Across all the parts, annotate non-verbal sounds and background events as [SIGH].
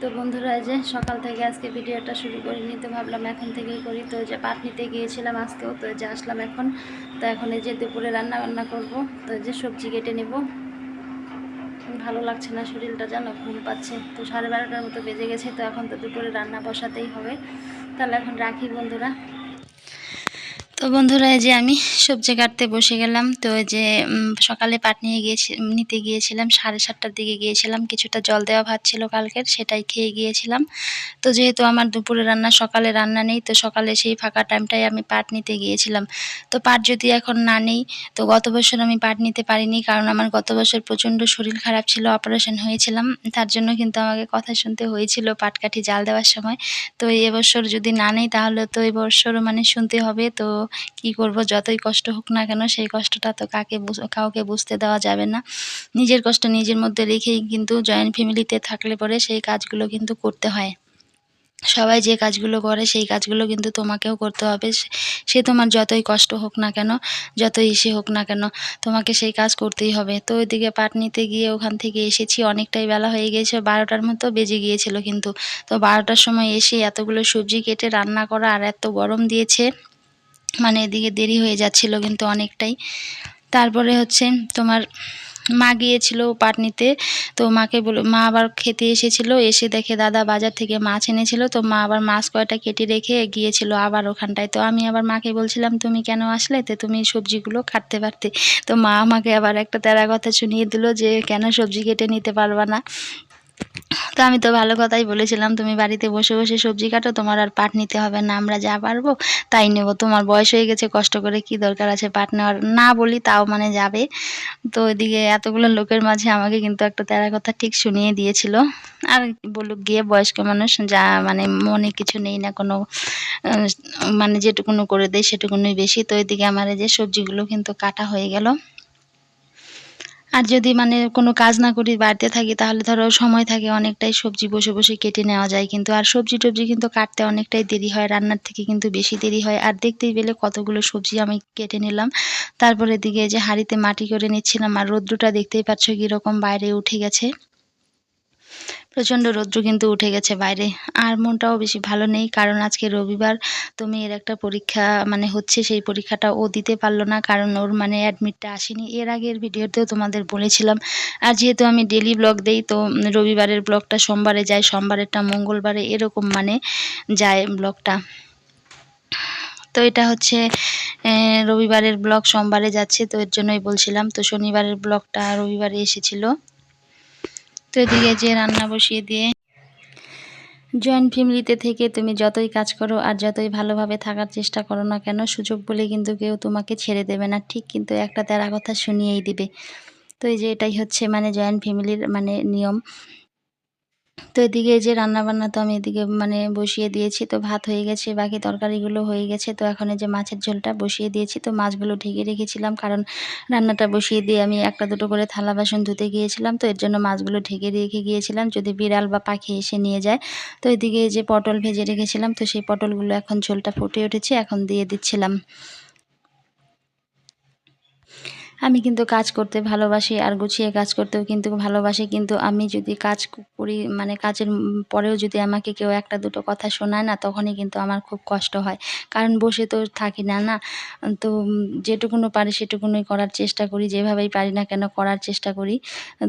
তো বন্ধুরা যে সকাল থেকে আজকে ভিডিওটা শুরু করে নিতে ভাবলাম এখন থেকেই করি। তো যে পাট নিতে গিয়েছিলাম আজকেও, তো যে আসলাম এখন। তো এখন এই যে দুপুরে রান্না বান্না করব, তো যে সবজি কেটে নেব। ভালো লাগছে না শরীরটা, জানো, ঘুম পাচ্ছে। তো সাড়ে বারোটার মতো বেজে গেছে, তো এখন তো দুপুরে রান্না বসাতেই হবে। তাহলে এখন রাখি বন্ধুরা। তো বন্ধুরা যে আমি সবজি কাটতে বসে গেলাম। তো যে সকালে পাট নিয়ে গিয়েছি, নিতে গিয়েছিলাম, সাড়ে সাতটার দিকে গিয়েছিলাম। কিছুটা জল দেওয়া ভাত ছিল কালকের, সেটাই খেয়ে গিয়েছিলাম। তো যেহেতু আমার দুপুরে রান্না, সকালে রান্না নেই, তো সকালে সেই ফাঁকা টাইমটাই আমি পাট নিতে গিয়েছিলাম। তো পাট যদি এখন না নেই, তো গত বছর আমি পাট নিতে পারিনি, কারণ আমার গত বছর প্রচণ্ড শরীর খারাপ ছিল, অপারেশন হয়েছিলাম। তার জন্য কিন্তু আমাকে কথা শুনতে হয়েছিল পাট কাঠি জাল দেওয়ার সময়। তো এবছর যদি না নেই, তাহলে তো এবছরও মানে শুনতে হবে। তো কি করব, যতই কষ্ট হোক না কেন সেই কষ্টটা তো কাকে কাউকে বুঝতে দেওয়া যাবে না। নিজের কষ্ট নিজের মধ্যে রেখেই কিন্তু জয়েন্ট ফ্যামিলিতে থাকলে পরে সেই কাজগুলো কিন্তু করতে হয়। সবাই যে কাজগুলো করে সেই কাজগুলো কিন্তু তোমাকেও করতে হবে। সে- সে তোমার যতই কষ্ট হোক না কেন, যতই ইসে হোক না কেন, তোমাকে সেই কাজ করতেই হবে। তো ওইদিকে পাট নিতে গিয়ে ওখান থেকে এসেছি, অনেকটাই বেলা হয়ে গিয়েছে, বারোটার মতো বেজে গিয়েছিল কিন্তু। তো বারোটার সময় এসে এতগুলো সবজি কেটে রান্না করা আর এত গরম দিয়েছে। মানে এদিকে দেরি হয়ে যাচ্ছিল কিন্তু অনেকটাই। তারপরে হচ্ছে তোমার মা গিয়েছিল পাট নিতে তো মাকে বলে, মা আবার খেতে এসেছিল, এসে দেখে দাদা বাজার থেকে মাছ এনেছিল, তো মা আবার মাছ কয়টা কেটে রেখে গিয়েছিল আবার ওখানটায়। তো আমি আবার মাকে বলছিলাম, তুমি কেন আসলে? তো তুমি সবজিগুলো কাটতে পারতে। তো মা আমাকে আবার একটা তেরা কথা শুনিয়ে দিল যে, কেন সবজি কেটে নিতে পারবা না? তো আমি তো ভালো কথাই বলেছিলাম, তুমি বাড়িতে বসে বসে সবজি কাটো, তোমার আর পাট নিতে হবে না, আমরা যা পারব তাই নেব। তোমার বয়স হয়ে গেছে, কষ্ট করে কি দরকার আছে পাট নেওয়ার? না বলি তাও মানে যাবে। তো ওইদিকে এতগুলো লোকের মাঝে আমাকে কিন্তু একটা তেরা কথা ঠিক শুনিয়ে দিয়েছিল। আর বলুক, গিয়ে বয়স্ক মানুষ যা মানে মনে কিছু নেই না, কোনো মানে যেটুকুনো করে দেয় সেটুকুনই বেশি। তো এদিকে আমার এই যে সবজিগুলো কিন্তু কাটা হয়ে গেল। আর যদি মানে কোনো কাজ না করি, বাড়িতে থাকি, তাহলে ধরো সময় থাকে, অনেকটাই সবজি বসে বসে কেটে নেওয়া যায় কিন্তু। আর সবজি টবজি কিন্তু কাটতে অনেকটাই দেরি হয়, রান্নার থেকে কিন্তু বেশি দেরি হয়। আর দেখতেই পেলে কতগুলো সবজি আমি কেটে নিলাম। তারপরে দিকে যে হাঁড়িতে মাটি করে নিচ্ছিলাম, আর রৌদ্রটা দেখতেই পাচ্ছ কীরকম বাইরে উঠে গেছে। প্রচণ্ড রৌদ্র কিন্তু উঠে গেছে বাইরে। আর মনটাও বেশি ভালো নেই, কারণ আজকে রবিবার তো মেয়ের একটা পরীক্ষা মানে হচ্ছে সেই পরীক্ষাটা ও দিতে পারল না, কারণ ওর মানে অ্যাডমিটটা আসেনি। এর আগের ভিডিওতেও তোমাদের বলেছিলাম। আর যেহেতু আমি ডেলি ব্লগ দেই, তো রবিবারের ব্লগটা সোমবারে যায়, সোমবারেরটা মঙ্গলবারে এরকম মানে যায় ব্লগটা তো এটা হচ্ছে রবিবারের ব্লগ সোমবারে যাচ্ছে, তো এর জন্যই বলছিলাম। তো শনিবারের ব্লগটা রবিবারে এসেছিল। তো এদিকে যে রান্না বসিয়ে দিয়ে জয়েন্ট ফ্যামিলিতে থেকে তুমি যতই কাজ করো আর যতই ভালোভাবে থাকার চেষ্টা করো না কেন, সুযোগ বলে কিন্তু কেউ তোমাকে ছেড়ে দেবে না। ঠিক কিন্তু একটা তেরা কথা শুনিয়েই দিবে। তো এই যে এটাই হচ্ছে মানে জয়েন্ট ফ্যামিলির মানে নিয়ম। তো এদিকে যে রান্না বান্না তো আমি এদিকে মানে বসিয়ে দিয়েছি, তো ভাত হয়ে গেছে, বাকি তরকারিগুলো হয়ে গেছে। তো এখন যে মাছের ঝোলটা বসিয়ে দিয়েছি, তো মাছগুলো ঢেকে রেখেছিলাম। কারণ রান্নাটা বসিয়ে দিয়ে আমি একটা দুটো করে থালা বাসন ধুতে গিয়েছিলাম, তো এর জন্য মাছগুলো ঢেকে রেখে গিয়েছিলাম। যদি বিড়াল বা পাখি এসে নিয়ে যায়, তো এদিকে যে পটল ভেজে রেখেছিলাম, তো সেই পটলগুলো এখন ঝোলটা ফুটে উঠেছে, এখন দিয়ে দিচ্ছিলাম। আমি কিন্তু কাজ করতে ভালোবাসি আর গুছিয়ে কাজ করতেও কিন্তু ভালোবাসি। কিন্তু আমি যদি কাজ করি মানে কাজের পরেও যদি আমাকে কেউ একটা দুটো কথা শোনায় না, তখনই কিন্তু আমার খুব কষ্ট হয়। কারণ বসে তো থাকি না না? তো যেটুকুনো পারি সেটুকুনোই করার চেষ্টা করি, যেভাবেই পারি না কেন করার চেষ্টা করি।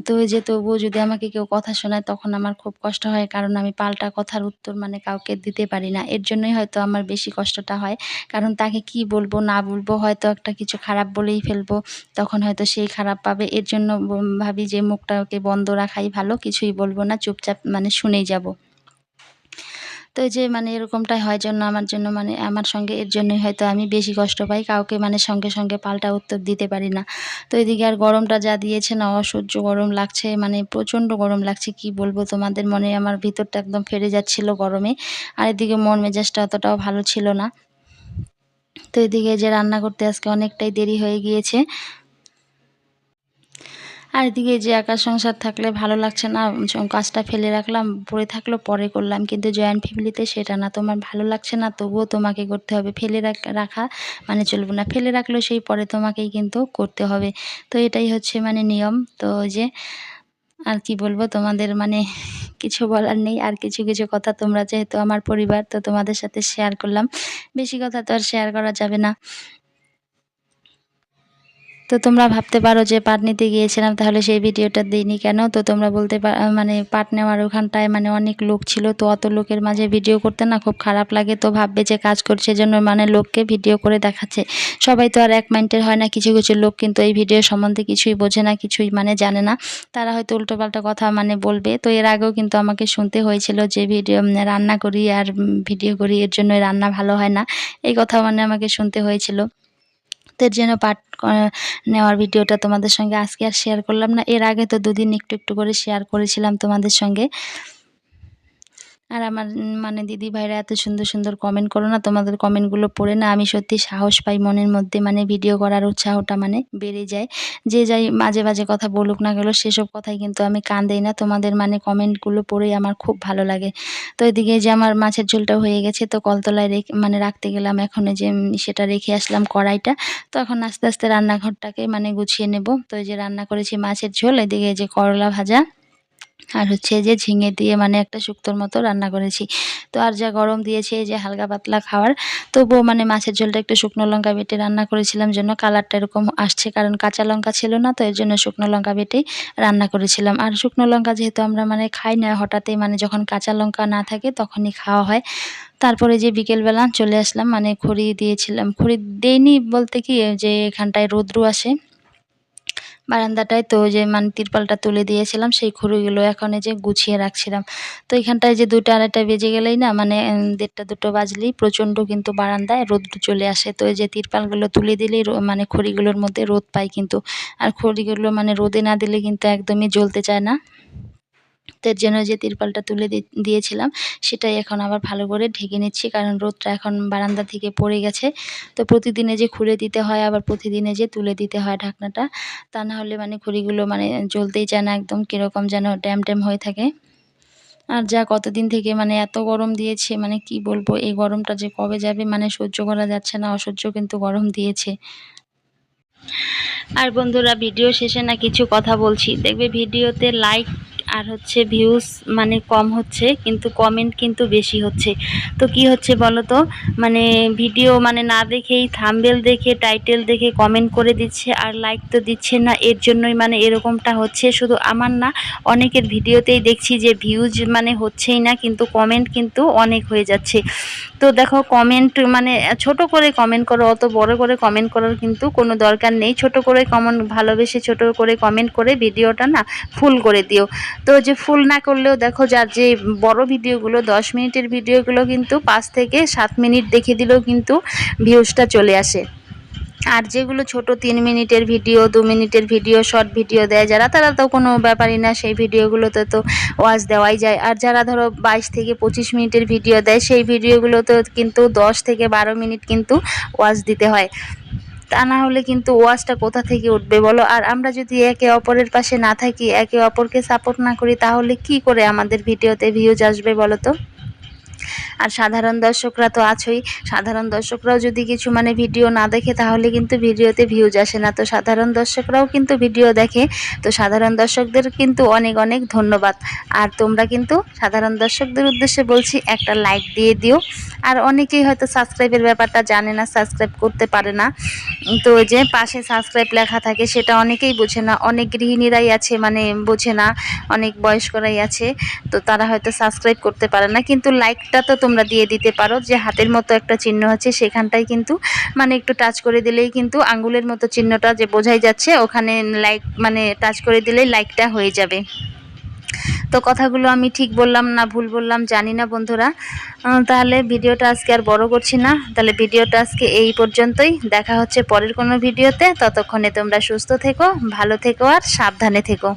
তো যে তবুও যদি আমাকে কেউ কথা শোনায়, তখন আমার খুব কষ্ট হয়, কারণ আমি পাল্টা কথার উত্তর মানে কাউকে দিতে পারি না। এর জন্যই হয়তো আমার বেশি কষ্টটা হয়, কারণ তাকে কি বলব না বলব হয়তো একটা কিছু খারাপ বলেই ফেলব। তখন হয়তো সেই খারাপ পাবে। এর জন্য ভাবি যে, মুখটাকে বন্ধ রাখাই ভালো, কিছুই বলব না, চুপচাপ মানে শুনেই যাব। তো যে মানে এরকমটাই হয় জন্য, আমার জন্য মানে আমার সঙ্গে, এর জন্যই হয়তো আমি বেশি কষ্ট পাই, কাউকে মানে সঙ্গে সঙ্গে পাল্টা উত্তর দিতে পারি না। তো এদিকে আর গরমটা যা দিয়েছে না, অসহ্য গরম লাগছে মানে প্রচণ্ড গরম লাগছে, কি বলব তোমাদের মনে, আমার ভিতরটা একদম ফেরে যাচ্ছিল গরমে, আর এদিকে মন মেজাজটা অতটাও ভালো ছিল না। তো এদিকে যে রান্না করতে আজকে অনেকটাই দেরি হয়ে গিয়েছে আর এদিকে যে একা সংসার থাকলে ভালো লাগছে না কাজটা ফেলে রাখলাম, পড়ে থাকল, পরে করলাম। কিন্তু জয়েন্ট ফ্যামিলিতে সেটা না, তোমার ভালো লাগছে না, তবুও তোমাকে করতে হবে। ফেলে রাখ- মানে চলবে না। ফেলে রাখলেও সেই পরে তোমাকেই কিন্তু করতে হবে। তো এটাই হচ্ছে মানে নিয়ম। তো যে, আর কি বলব, তোমাদের মানে [LAUGHS] কিছু বলার নেই। আর কিছু কিছু কথা তোমরা যেহেতু আমার পরিবার, তো তোমাদের সাথে শেয়ার করলাম। বেশি কথা তো আর শেয়ার করা যাবে না। তো তোমরা ভাবতে পারো যে পাট নিতে গিয়েছিলাম, তাহলে সেই ভিডিওটা দিইনি কেন? তো তোমরা বলতে পারো মানে পাট নেওয়ার ওখানটায় মানে অনেক লোক ছিল, তো অত লোকের মাঝে ভিডিও করতে না খুব খারাপ লাগে, তো ভাববে যে কাজ করছে জন্য মানে লোককে ভিডিও করে দেখাচ্ছে। সবাই তো আর এক মাইন্ডের হয় না, কিছু কিছু লোক কিন্তু এই ভিডিও সম্বন্ধে কিছুই বোঝে না, কিছুই মানে জানে না। তারা হয়তো উল্টোপাল্টা কথা মানে বলবে, তো এর আগেও কিন্তু আমাকে শুনতে হয়েছিল যে ভিডিও রান্না করি আর ভিডিও করি, এর জন্য রান্না ভালো হয় না, এই কথা মানে আমাকে শুনতে হয়েছিল। এর জন্য পাঠ নেওয়ার ভিডিওটা তোমাদের সঙ্গে আজকে আর শেয়ার করলাম না। এর আগে তো দুদিন একটু একটু করে শেয়ার করেছিলাম তোমাদের সঙ্গে। আর আমার মানে দিদি ভাইরা এত সুন্দর সুন্দর কমেন্ট করো না, তোমাদের কমেন্টগুলো পড়ে না, আমি সত্যি সাহস পাই মনের মধ্যে মানে ভিডিও করার উৎসাহটা মানে বেড়ে যায়। যে যাই মাঝে মাঝে কথা বলুক না গেলো সেসব কথাই কিন্তু আমি কান দিই না, তোমাদের মানে কমেন্টগুলো পড়েই আমার খুব ভালো লাগে। তো এদিকে যে আমার মাছের ঝোলটা হয়ে গেছে, তো কলতলায় রেখে মানে রাখতে গেলাম এখন যে সেটা রেখে আসলাম কড়াইটা। তো এখন আস্তে আস্তে রান্নাঘরটাকে মানে গুছিয়ে নেব। তো এই যে রান্না করেছি মাছের ঝোল, এদিকে যে করলা ভাজা। আর হচ্ছে যে ঝিঙে দিয়ে মানে একটা শুক্তোর মতো রান্না করেছি। তো আর যা গরম দিয়েছে যে হালকা পাতলা খাওয়ার, তবুও মানে মাছের ঝোলটা একটু শুকনো লঙ্কা বেটে রান্না করেছিলাম জন্য কালারটা এরকম আসছে কারণ কাঁচা লঙ্কা ছিল না, তো এর জন্য শুকনো লঙ্কা বেটেই রান্না করেছিলাম। আর শুকনো লঙ্কা যেহেতু আমরা মানে খাই না, হঠাৎই মানে যখন কাঁচা লঙ্কা না থাকে তখনই খাওয়া হয়। তারপরে যে বিকেলবেলা চলে আসলাম মানে খড়ি দিয়েছিলাম, খড়ি দেইনি বলতে কি, যে এখানটায় রোদ্রু আসে বারান্দাটায় তো যে মানে তিরপালটা তুলে দিয়েছিলাম, সেই খুঁড়িগুলো এখন যে গুছিয়ে রাখছিলাম। তো এখানটায় যে দুটো আড়াইটা বেজে গেলেই না মানে দেড়টা দুটো বাজলেই প্রচণ্ড কিন্তু বারান্দায় রোদ চলে আসে। তো এই যে তিরপালগুলো তুলে দিলেই মানে খড়িগুলোর মধ্যে রোদ পায় কিন্তু। আর খড়িগুলো মানে রোদে না দিলে কিন্তু একদমই জ্বলতে চায় না। এর জন্য যে তিরপালটা তুলে দিয়েছিলাম, সেটাই এখন আবার ভালো করে ঢেকে নিচ্ছি, কারণ রোদটা এখন বারান্দা থেকে পড়ে গেছে। তো প্রতিদিনে যে খুলে দিতে হয়, আবার প্রতিদিনে যে তুলে দিতে হয় ঢাকনাটা, তা না হলে মানে খুঁড়িগুলো মানে জ্বলতেই চায় না, একদম কীরকম যেন ড্যাম ট্যাম হয়ে থাকে। আর যা কতদিন থেকে মানে এত গরম দিয়েছে মানে কি বলব, এই গরমটা যে কবে যাবে মানে সহ্য করা যাচ্ছে না, অসহ্য কিন্তু গরম দিয়েছে। আর বন্ধুরা, ভিডিও শেষে না কিছু কথা বলছি। দেখবে ভিডিওতে লাইক আর হচ্ছে ভিউজ মানে কম হচ্ছে, কিন্তু কমেন্ট কিন্তু বেশি হচ্ছে। তো কি হচ্ছে বলো তো মানে ভিডিও মানে না দেখেই থাম্বেল দেখে টাইটেল দেখে কমেন্ট করে দিচ্ছে আর লাইক তো দিচ্ছে না। এর জন্যই মানে এরকমটা হচ্ছে। শুধু আমার না, অনেকের ভিডিওতেই দেখছি যে ভিউজ মানে হচ্ছেই না, কিন্তু কমেন্ট কিন্তু অনেক হয়ে যাচ্ছে। তো দেখো কমেন্ট মানে ছোট করে কমেন্ট করো, অত বড় করে কমেন্ট করার কিন্তু কোনো দরকার নেই। ছোট করে কমেন্ট ভালোবেসে ছোট করে কমেন্ট করে ভিডিওটা না ফুল করে দিও। তো যে ফুল না করলেও দেখো যার যে বড় ভিডিওগুলো, দশ মিনিটের ভিডিওগুলো কিন্তু পাঁচ থেকে সাত মিনিট দেখে দিলেও কিন্তু ভিউজটা চলে আসে। আর যেগুলো ছোট তিন মিনিটের ভিডিও, দু মিনিটের ভিডিও, শর্ট ভিডিও দেয় যারা, তারা তো কোনো ব্যাপারই না, সেই ভিডিওগুলোতে তো ওয়াজ দেওয়াই যায়। আর যারা ধরো বাইশ থেকে পঁচিশ মিনিটের ভিডিও দেয়, সেই ভিডিওগুলোতে কিন্তু দশ থেকে বারো মিনিট কিন্তু ওয়াজ দিতে হয়। তা না হলে কিন্তু ওয়াজটা কোথা থেকে উঠবে বলো? আর আমরা যদি একে অপরের পাশে না থাকি, একে অপরকে সাপোর্ট না করি, তাহলে কি করে আমাদের ভিডিওতে ভিউজ আসবে বলো তো? আর সাধারণ দর্শকরা তো আছেই। সাধারণ দর্শকরাও যদি কিছু মানে ভিডিও না দেখে, তাহলে কিন্তু ভিডিওতে ভিউজ আসে না। তো সাধারণ দর্শকরাও কিন্তু ভিডিও দেখে। তো সাধারণ দর্শকদের কিন্তু অনেক অনেক ধন্যবাদ। আর তোমরা কিন্তু সাধারণ দর্শকদের উদ্দেশ্যে বলছি, একটা লাইক দিয়ে দিও। আর অনেকেই হয়তো সাবস্ক্রাইবের ব্যাপারটা জানে না সাবস্ক্রাইব করতে পারে না। তো যে পাশে সাবস্ক্রাইব লেখা থাকে, সেটা অনেকেই বোঝে না। অনেক গৃহিণীরাই আছে মানে বোঝে না। অনেক বয়স্করাই আছে। তো তারা হয়তো সাবস্ক্রাইব করতে পারে না। কিন্তু লাইকটা তো তোমরা দিয়ে দিতে পারো, যে হাতের মতো একটা চিহ্ন আছে সেখানটায় কিন্তু মানে একটু টাচ করে দিলেই কিন্তু আঙ্গুলের মতো চিহ্নটা যে বোঝাই যাচ্ছে, ওখানে লাইক মানে টাচ করে দিলেই লাইকটা হয়ে যাবে। তো কথাগুলো আমি ঠিক বললাম না ভুল বললাম জানি না বন্ধুরা। তাহলে ভিডিওটা আজকে আর বড় করছি না। তাহলে ভিডিওটা আজকে এই পর্যন্তই। দেখা হচ্ছে পরের কোনো ভিডিওতে। ততক্ষণে তোমরা সুস্থ থেকো, ভালো থেকো আর সাবধানে থেকো।